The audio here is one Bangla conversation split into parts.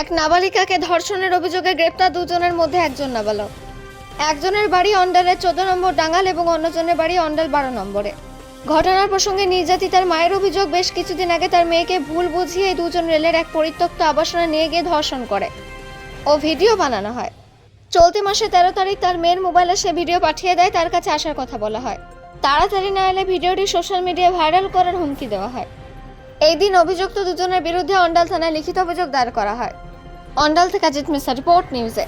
এক নাবালিকাকে ধর্ষণের অভিযোগে গ্রেপ্তার দুজনের মধ্যে একজন নাবালক। একজনের বাড়ি অন্ডালের চোদ্দ নম্বর ডাঙ্গাল এবং অন্যজনের বাড়ি অন্ডাল বারো নম্বরে। ঘটনার প্রসঙ্গে নির্যাতিতার মায়ের অভিযোগ বেশ কিছুদিন আগে তার মেয়েকে ভুল বুঝিয়ে দুজন রেলের এক পরিত্যক্ত আবাসনে নিয়ে গিয়ে ধর্ষণ করে ও ভিডিও বানানো হয়। চলতি মাসে তেরো তারিখ তার মেয়ের মোবাইলে সে ভিডিও পাঠিয়ে দেয়, তার কাছে আসার কথা বলা হয়। তাড়াতাড়ি না এলে ভিডিওটি সোশ্যাল মিডিয়ায় ভাইরাল করার হুমকি দেওয়া হয়। এই দিন অভিযুক্ত দুজনের বিরুদ্ধে অন্ডাল থানায় লিখিত অভিযোগ দায়ের করা হয়। অন্ডাল থেকে অজিত রিপোর্ট নিউজে।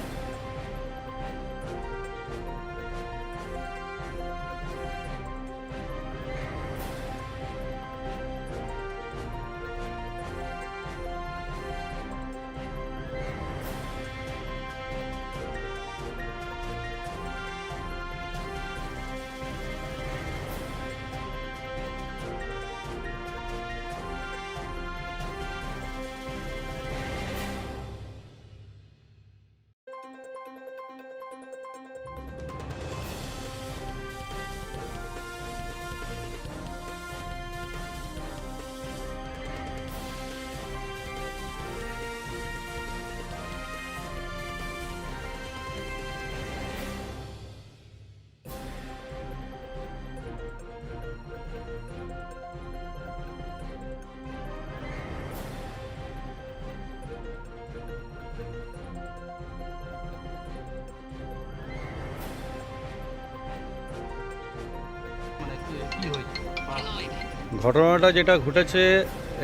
ঘটনাটা যেটা ঘটেছে,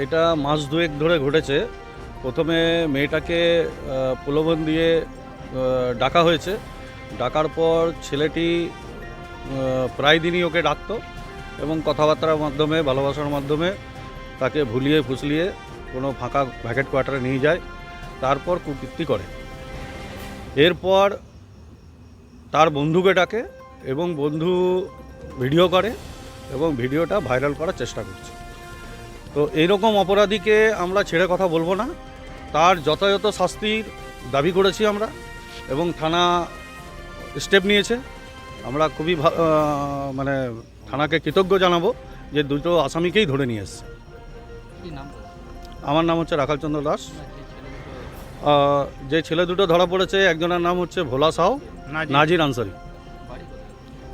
এটা মাস দুয়েক ধরে ঘটেছে। প্রথমে মেয়েটাকে প্রলোভন দিয়ে ডাকা হয়েছে। ডাকার পর ছেলেটি প্রায় দিনই ওকে ডাকতো এবং কথাবার্তার মাধ্যমে, ভালোবাসার মাধ্যমে তাকে ভুলিয়ে ফুসলিয়ে কোনো ফাঁকা ভ্যাকেট কোয়ার্টারে নিয়ে যায়, তারপর কুকীর্তি করে। এরপর তার বন্ধুকে ডাকে এবং বন্ধু ভিডিও করে। এবং ভিডিওটা ভাইরাল করার চেষ্টা করছে। তো এইরকম অপরাধীকে আমরা ছেড়ে কথা বলব না। তার যথাযথ শাস্তির দাবি করেছি আমরা এবং থানা স্টেপ নিয়েছে। আমরা খুবই ভা- মানে থানাকে কৃতজ্ঞ জানাব যে দুটো আসামিকেই ধরে নিয়ে এসছে। আমার নাম হচ্ছে রাখালচন্দ্র দাস। যে ছেলে দুটো ধরা পড়েছে একজনের নাম হচ্ছে ভোলা সাউ নাজির। আনসারি।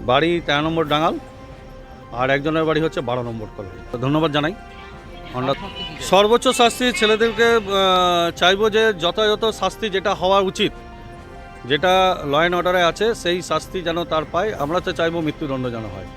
বাড়ি তেরো নম্বর ডাঙ্গাল আর একজনের বাড়ি হচ্ছে বারো নম্বর কলোনি। ধন্যবাদ জানাই। আমরা? সর্বোচ্চ শাস্তি ছেলেদেরকে চাইব যে যথাযথ শাস্তি যেটা হওয়া উচিত, যেটা ল অ্যান্ড অর্ডারে আছে, সেই শাস্তি যেন তার পায়। আমরা তো চাইব মৃত্যুদণ্ড যেন হয়।